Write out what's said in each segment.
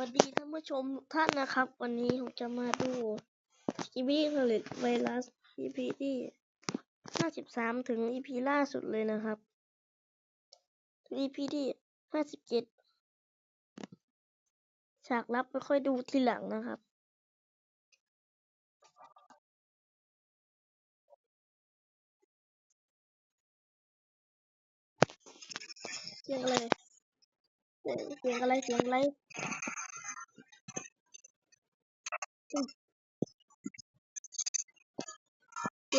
วัสดีท่านผู้ชมทุกท่านนะครับ วันนี้ผมจะมาดูอีพีผลิตไวรัส EP ที่53ถึง EP ล่าสุดเลยนะครับ EP ที่57ฉากลับไม่ค่อยดูทีหลังนะครับ เสียงอะไรเสียงอะไรเสียงอะไร เสีย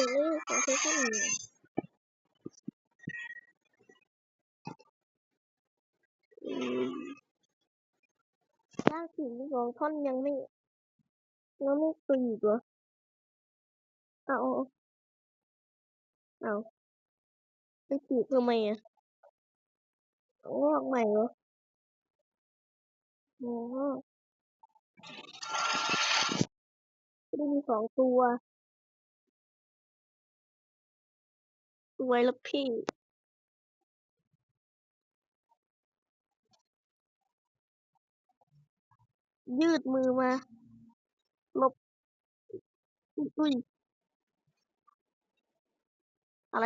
งอะไรของเซคันเนี่ยอืมล่าสุดสอ งท่อนยังไม่ยังไม่ตุยอีกเหรอเอาเอาเอาไปจีบทำไมอะเอาออกใหม่เหรออ๋อไม่ได้มีสองตัว สวยแล้วพี่ยืดมือมาลบอุ้ยอะไร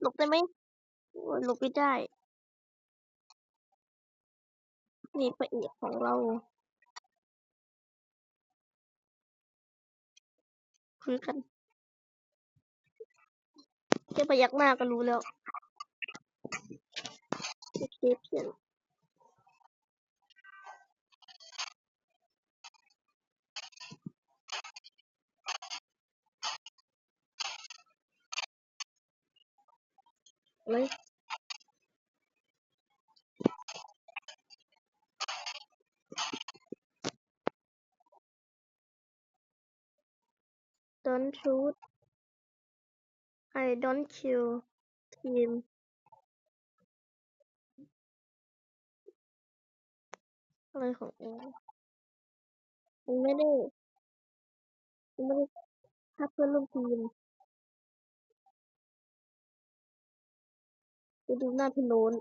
หลบได้ไหมโอ้ยหลบไม่ได้ นี่พระเอกของเรา คือกันแค่พยักหน้าก็รู้แล้วโอเคเพียนอะไ don't shoot I don't kill team อะไรของเองมันไม่ได้มันไม่ได้ฆ่าเพื่อนร่วมทีมไปดูหน้าพี่โน้น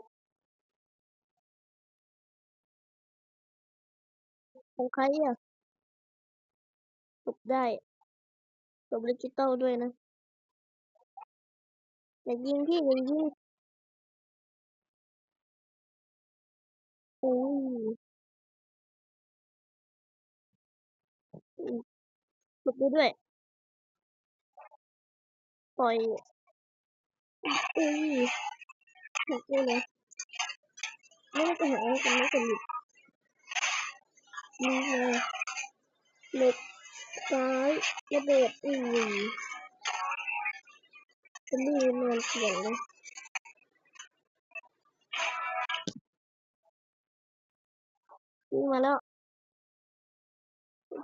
ของใครอะตบได้ ตบดิจิตอลด้วยนะอย่ายิงพี่อย่ายิงโอ้ยตบด้วย ปล่อยอุ้ยหักเลยนะไม่ได้ไปหาอะไรกันไม่สนิทนี่เลยเล็ก ซ้ายระเบิดอุ้ยเป็นดีนอนเสียงเลยนี่มาแล้ว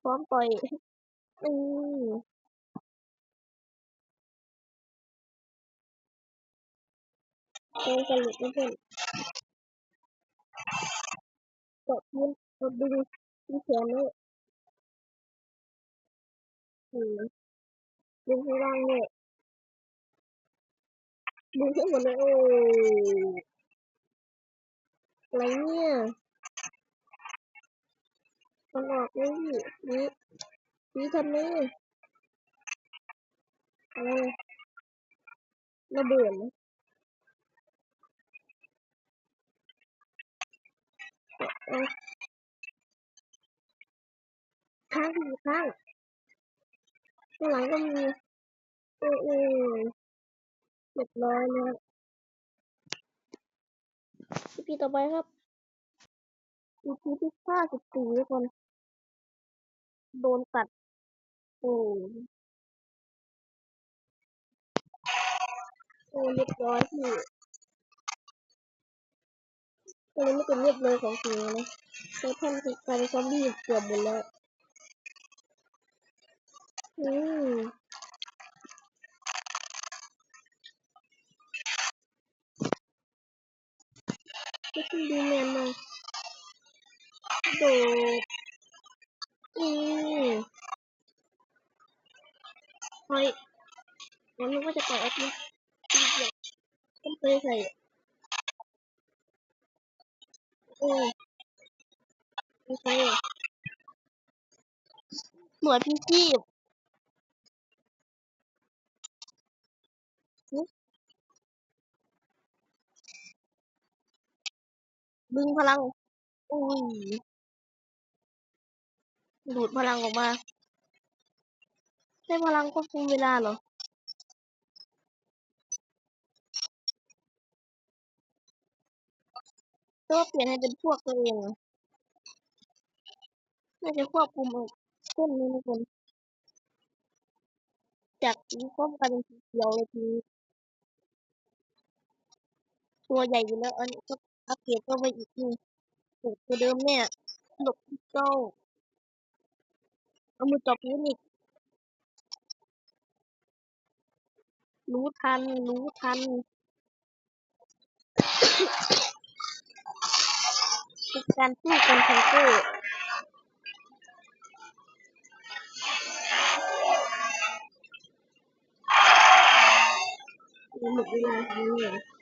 พร้อมปล่อยอืมเจอนสลุดนะเพื่อนกดยืนกดดึงที่แขนเลย ดึงข้างล่างเนี่ยดึงขึ้นหมดเลยโอ้อะไรเนี่ยมันออกเลยพี่นี่นี่ทำไมอะไรระเบิดนะข้างข้าง ข้างหลังก็มีโอ้โอ้เรียบร้อยแล้วพี่ต่อไปครับ EP ที่ห้าสิบสี่คน โดนตัด โอ้โอ้เรียบร้อยพี่ตอนนี้ไม่เป็นเรียบเลยของจริงนะเซอร์ท่นกลายเป็นซอมบี้เกือบหมดแล้ว อืมก็คือดีแมนมาโดดอืมเฮ้ยงั้นนึกว่าจะปล่อยแอคนี้อีกอย่างต้องเคยใส่ออโอเคหน่วยพี่ชีพ ดึงพลัง อุ้ย ดูดพลังออกมาใช้พลังควบคุมเวลาเหรอหรือว่าเปลี่ยนให้เป็นพวกตัวเองน่าจะควบคุมเอาเส้นนี้นะคนจากสีส้มกลายเป็นสีเขียวเลยที ตัวใหญ่อยู่แล้ว อันนี้ก็อัปเกรดก็ไปอีกนึงโอ้ตัวเดิมเนี่ยหลบพิโก้เอามือจับพื้นอีก รู้ทัน รู้ทันเป็นการสู้กันไทเกอร์หมดเวลาแล้ว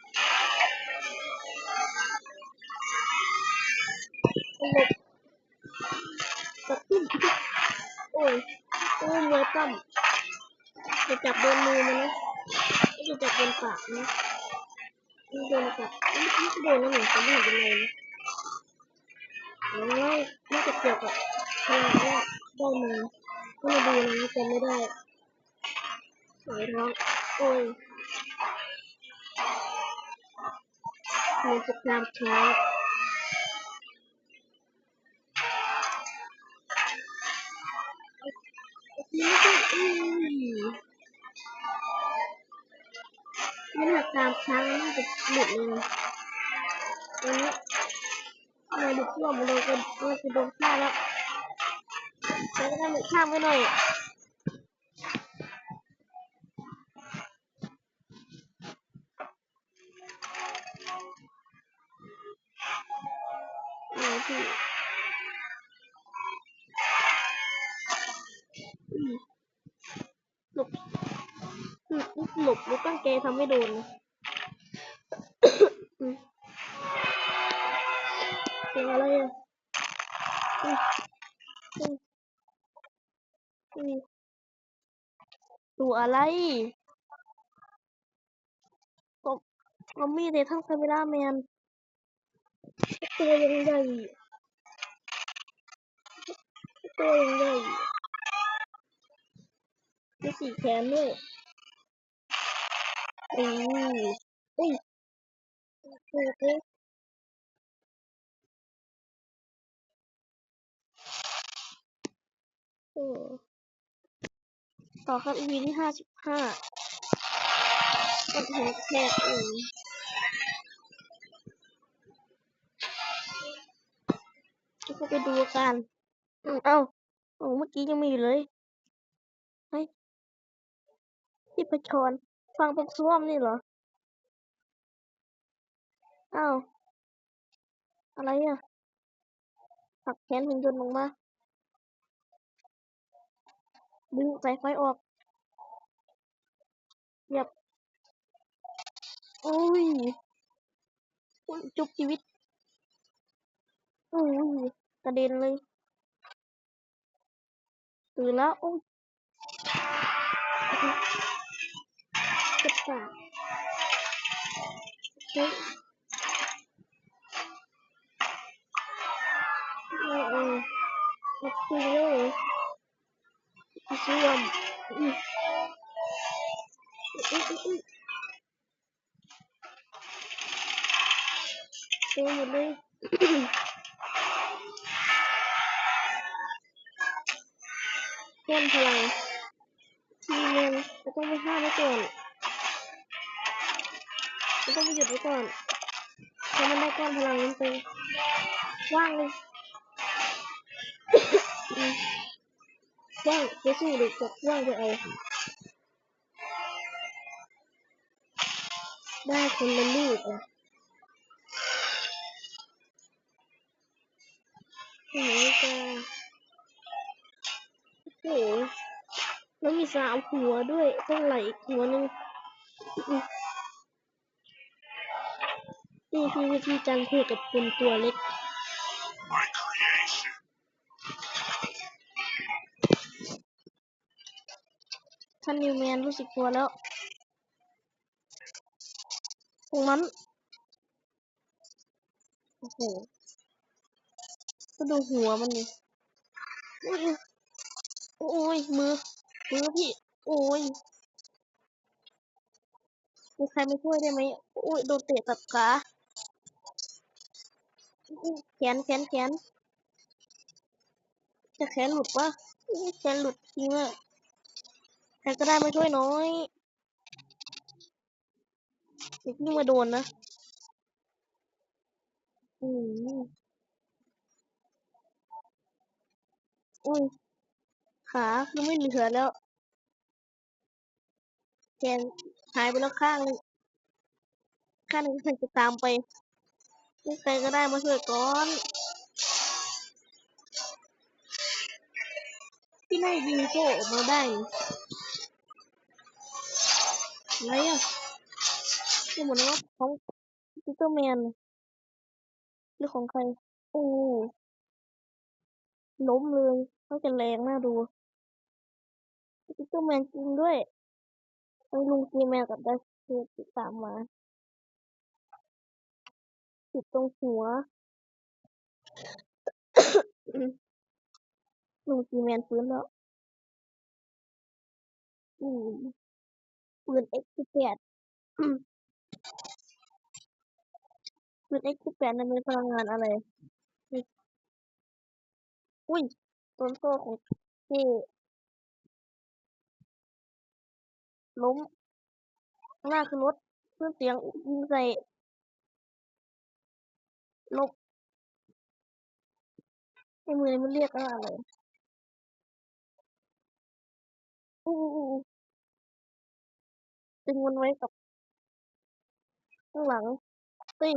หลบกระตุ้นโอ้ยโอ้ยมวยปั้มจะจับโดนมือมันนะจะจับโดนปากนะไม่โดนปากไม่ไม่โดนแล้วเหมือนจะไม่เห็นเป็นไรนะแล้วน่าจะเกี่ยวกับพลังว่าได้มาก็มาดูนะจำไม่ได้สายท้องโอ้ยมีสกรามช้า ตามช้างน่าจะหลุดเลยตอนนี้มาดูพวกมันโดนกันเออคือโดนฆ่าแล้วแล้วก็ได้หนึ่งข้ามไปหน่อยเอาพี่หลบหลบไม่ตั้งใจทำไม่โดนนะอื อะไรอะตัวอะไรก็ก็มีแต่ทั้งคาเมล่าแมนตัวยังใหญ่ตัวยังใหญ่มีสีแขนด้วยอืออุ้ยโอเค โอ้ต่อครับ EP ที่ห้าสิบห้าก็แฮกแฮกเองแล้วก็ไปดูกันอืมเอ้าโอ้เมื่อกี้ยังมีอยู่เลยเฮ้ยที่ประชรฟังพวกซ่วมนี่เหรออ้าวอะไรอะผลักแขนหุ่นยนต์ลงมา ดึงสายไฟออกเหยียบโอ้ยจุบชีวิตโอ้ยกระเด็นเลยตื่นแล้วโอ้ยเจ็บปากเฮ้ยเออเออโอเคเลย ซ่วมอืออุ๊ยอุ๊ยอุ๊ยเต็มหมดเลยเพิ่มพลังทีเงินจะต้องไปห้าไว้ก่อนจะต้องไปหยุดไว้ก่อนเพราะมันได้ก้อนพลังนั้นไปว่างเลย ว่างจะสู้หรือจะว่างจะเอา ได้คนละลูกอะโอ้ยจ้าโอ้โหแล้วมีสามหัวด้วยต้องไหลอีกหัวหนึ่งนี่คือวิธีการคุยกับคนตัวเล็ก ท่านนิวแมนรู้สึกกลัวแล้วตรงนั้น โอ้โห ก็ดูหัวมันนี่อุ้ยโอ้ย มือ มือพี่ โอ้ยมีใครมาช่วยได้ไหมโอ้ย โดนเตะตัดขาแขนแขนแขนจะแขนหลุดวะแขนหลุดจริงอะ ใครก็ได้มาช่วยน้อยเด็กนี่มาโดนนะอืมอุ้ยขาคือไม่เหลือแล้วแขนหายไปแล้วข้างนึงข้างหนึงใครจะตามไปนี่ใครก็ได้มาช่วยก่อนที่ไม่ยิงโก้ออกมาได้ อะไรอะนี่เหมือนว่าของซูเปอร์แมนหรือของใคร โอ้ล้มเลยต้องจะแรงน่าดูซูเปอร์แมนจริงด้วยต้งลุงซีแมนกับดัชเชสติดตามมาติดตรงหัวลุงซีแมนฟื้นแล้วอืม ปืน X18 ปืน X18 นั้นมีพลังงานอะไร อุ้ยต้นโซ่ของที่ล้มข้างหน้าคือรถเพื่อเสียงยิงใส่ลบในมือมันเรียกว่าอะไรอู้ ดึงมันไว้กับข้างหลังเฮ้ย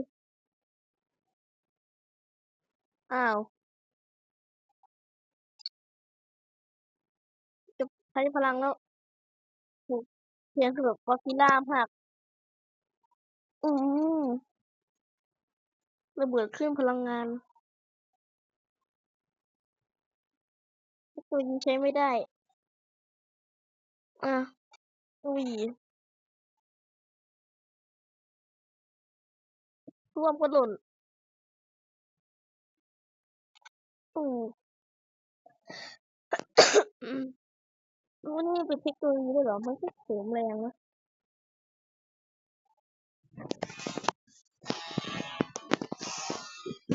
อ้าว จะใช้พลังแล้วโหเสียงคือแบบกอดซิลล่ามากอืมระเบิดคลื่นพลังงานตัวยิงใช้ไม่ได้ อะอุ้ย ร่วมก็หล่นโอ้มวันนี้เป็นเทคโนโลยีด้วยเหรอ มันก็เสริมแรงนะ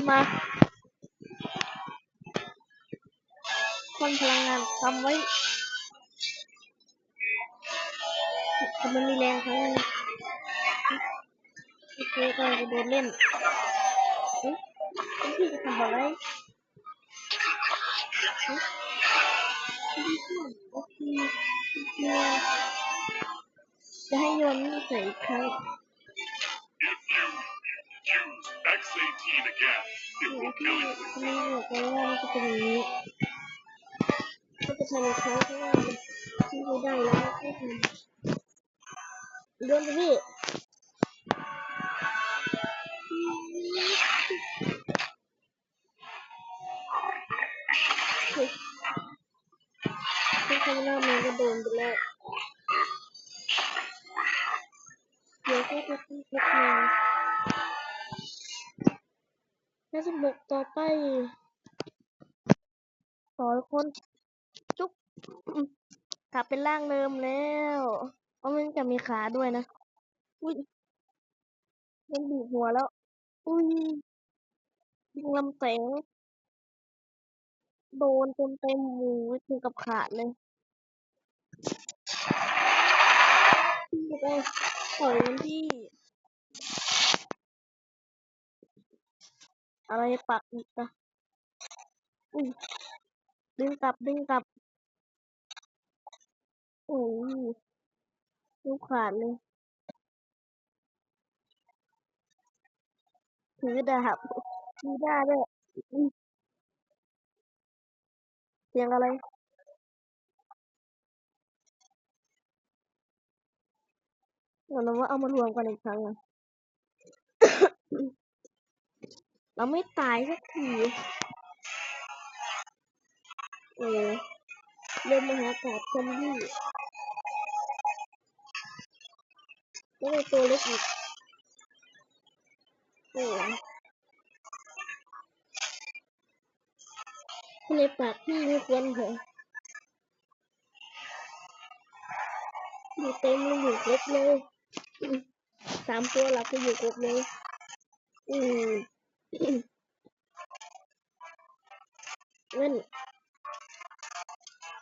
มาคนพลังงานทำไว้ มันมีแรงครั้งนึง โอเคก็จะโดนเล่นเฮ้ยพี่จะทำอะไรเฮ้ยโอเคเนี่จะให้โยนนี่ใส่อีกครั้ง X18 again, it โอ will เค kill you. ทำไมบอกไว้ว่ามันจะเป็นอย่างนี้ก็จะทำอีกครั้งเพราะว่าที่ไม่ได้แล้วก็ทำเดินไปพี่ ดนไปแล้วเดี๋ยวก็จะที่พกมาห้าสิบกต่อไปสองคนจุ๊บกลับเป็นร่างเดิมแล้วเพราะมันจะมีขาด้วยนะ อุ้ยมันบีบหัวแล้ว อุ้ยยิงลำแสงโดนเต็มเต็มหมูถึงกับขาดเลย พี่ไปปล่อยมันที่ อะไรปักอีกอะอุ้ยดึงกลับดึงกลับ โอ้ยลูกขาดเลยถือดาบมีด้าด้วยเสียงอะไร เหมือนว่าเอามารวมกันอีกครั้งอะเราไม่ตายสักทีเออเริ่มมหากาศซอมบี้แล้วตัวเล็กอีกโอ้ในปากพี่ไม่ควรเหรออยู่เต็มเลยอยู่ครบเลย สามตัวหลักก็อยู่ครบเลยอืมเว้น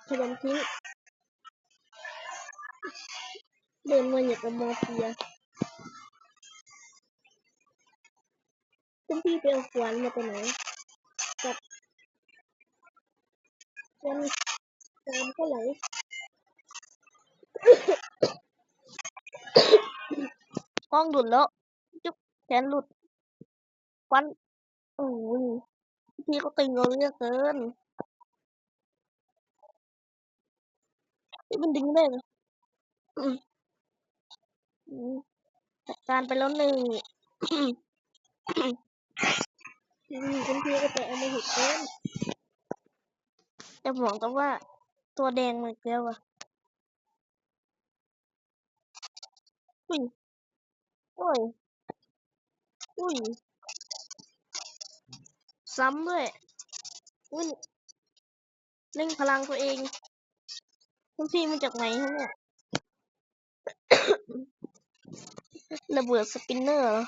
ขยำทิ้งเดินมาอย่างกับมาเฟียคุณพี่ไปเอาขวานมาจากไหนกับกันตามก็ไหล ห้องหลุดแล้วจุ๊บแขนหลุดควันโอ้ยพี่ก็ตึงเอาเยอะเกินนี่มันดึงได้เหรออืมอืมจัดการไปแล้วหนึ่งคุณพี่ก็ไปเอามาหิดเกินจะบอกแต่ว่าตัวแดงมันเกลียวอะอุ้ย โอ้ย อุ้ย ซ้ำด้วย อุ้ยเร่งพลังตัวเองคุณพี่มาจากไหนคะเนี่ยระเบิดสปินเนอร์เหรอ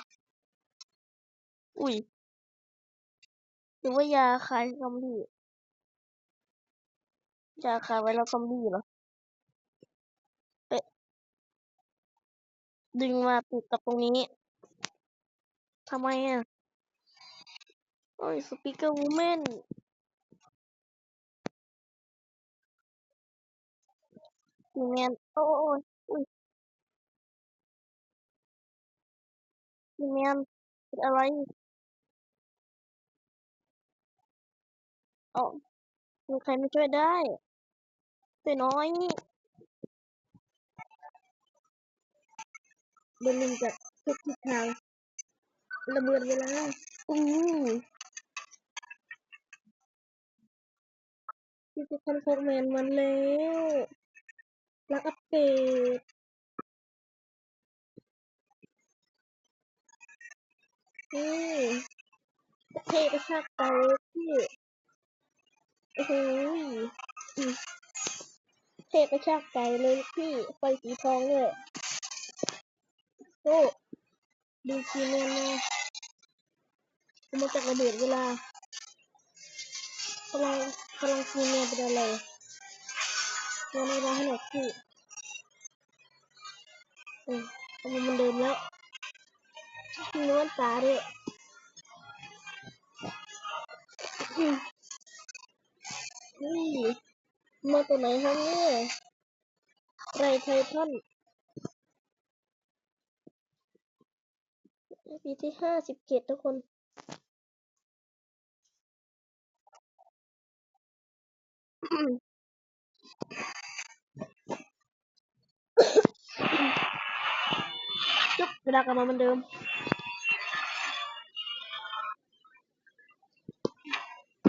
อุ้ย หรือว่ายาคลายซอมบี้ยาคลายไวรัสซอมบี้เหรอ ดึงมาติดกับตรงนี้ทำไมอะ โอ้ยสปีกเกอร์วูแมนทีแมนโอ้โอ้ยอุ้ยทีแมนเป็นอะไรอ๋อมีใครมาช่วยได้ช่น้อย เดินลิงจากทุกทิศทางระเบิดเวลาอือที่จะคนโทรแมนมันแล้วรักอัปเดตอือเทกระชากใจพี่โอ้โหเทกระชากใจเลยพี่ไฟสีทองเลย โอ้ดูคีแมนมาเอามาจากระเบิดเวลาพลังพลังคีแมนเป็นอะไรงานเวลาให้หน่อยพี่เออทำไมมันเดิมแล้วมีนวลตาด้วยนี่มาตัวไหนครับเนี่ยไรไททัน ปีที่ห้าสิบเจ็ดทุกคน จุ๊บเวลากลับมาเหมือนเดิม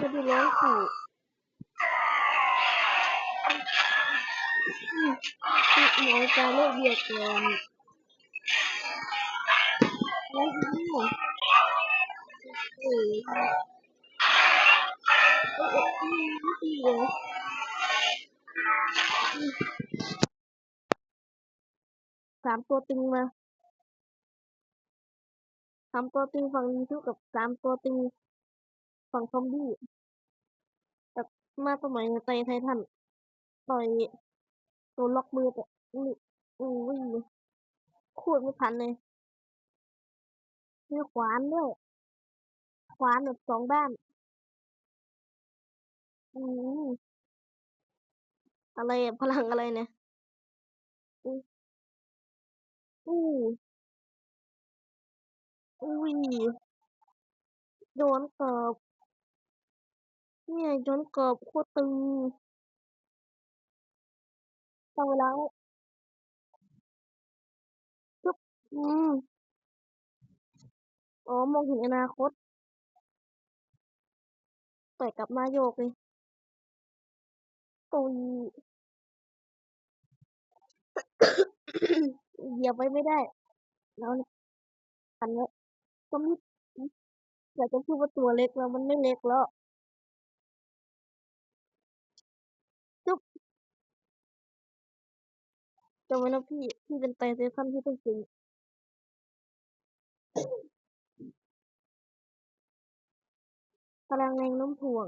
จะดูร้องขู่หมอจะเลิกเบียดก่อน แล้วอีกเอ้ยเอ้ยเอ้ยอีกเลยสามตัวตึงมาสามตัวตึงฝั่งนี้สู้กับสามตัวตึงฝั่งซอมบี้แบบมาสมัยไตไททันต่อยตัวล็อกมือแต่อุ้ยอุ้ยขูดไม่ทันเลย มีขวานด้วย ขวานแบบสองด้าน อืมอะไรพลังอะไรเนี่ยอุ้อู้อุ้ยโดนกรอบเนี่ยโดนกรอบโคตรตึงตั้งเวลาไว้ปึ๊บอืม อ๋อ มองเห็นอนาคตต่อยกลับมาโยกเลยตุยเหยียบไว้ไม่ได้ แล้วกันไว้ก็ไม่อยากจะพูดว่าตัวเล็กแล้วมันไม่เล็กแล้วจุ๊บจำไว้นะพี่ พี่เป็นไตเซคันที่ต้องจริง พลังแรงโน้มถ่วง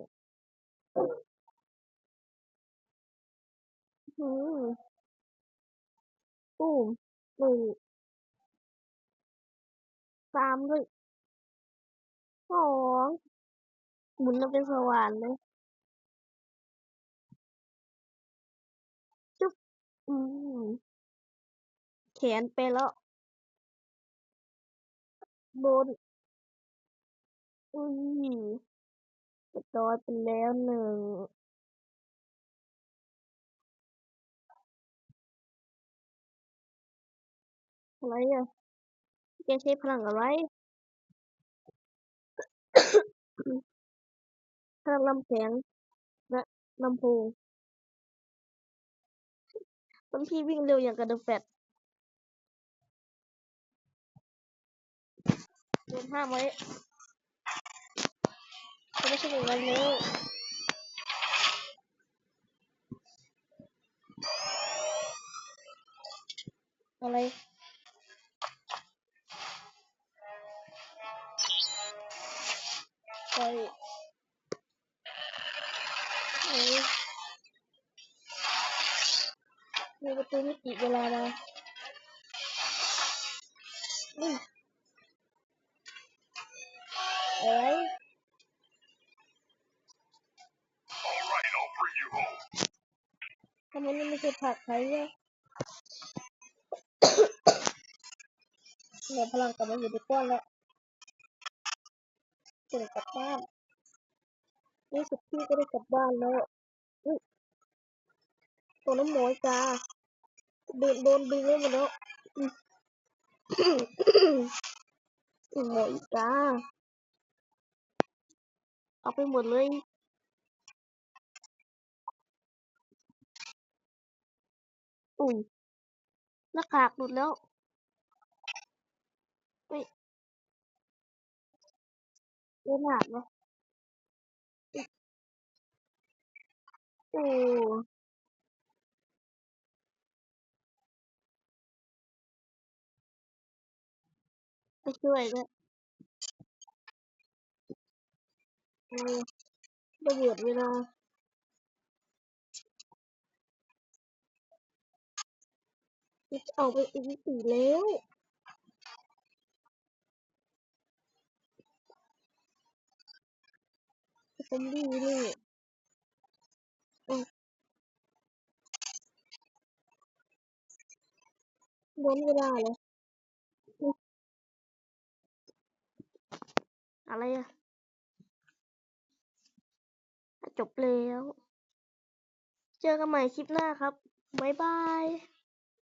อืมปุ้มหนึ่งสามด้วยสองหมุนแล้วเป็นสว่านเลยจุ๊บอืมแขนไปแล้วบนอุ้ย ร้อยไปแล้วหนึ่งอะไรอะแกใช้พลังอะไร พลังลำแสงและลำโพงต้นพี่วิ่งเร็วอย่างกับเดอะแฟลชโดนห้ามไว้ ไม่ใช่อย่างนั้นเลยอะไรไปมีประตูมิติเวลามาำไมนี่ไม่ใช่ไทยเนี่ยพลังกลับมาอยู่ในก้อนแล้วจะได้กลับบ้านนี่สุดพี่ก็ได้กลับบ้านแล้วอุ๊ยตัวน้ำหมอยจ้าโดนโดนดึงไว้หมดแล้วอืมอืมหมอยจ้าเอาไปหมดเลย อุ้ยหน้ากากหลุดแล้วเฮ้ยเล่นหนักเนาะโอ้ไปช่วยด้วยเออระเบิดเวลา จะออกไปอีกสี่แล้วซอมบี้นี่อะล้นเวลาเลยอุ๊ยอะไรอะจบแล้ว เจอกันใหม่คลิปหน้าครับ บ๊ายบาย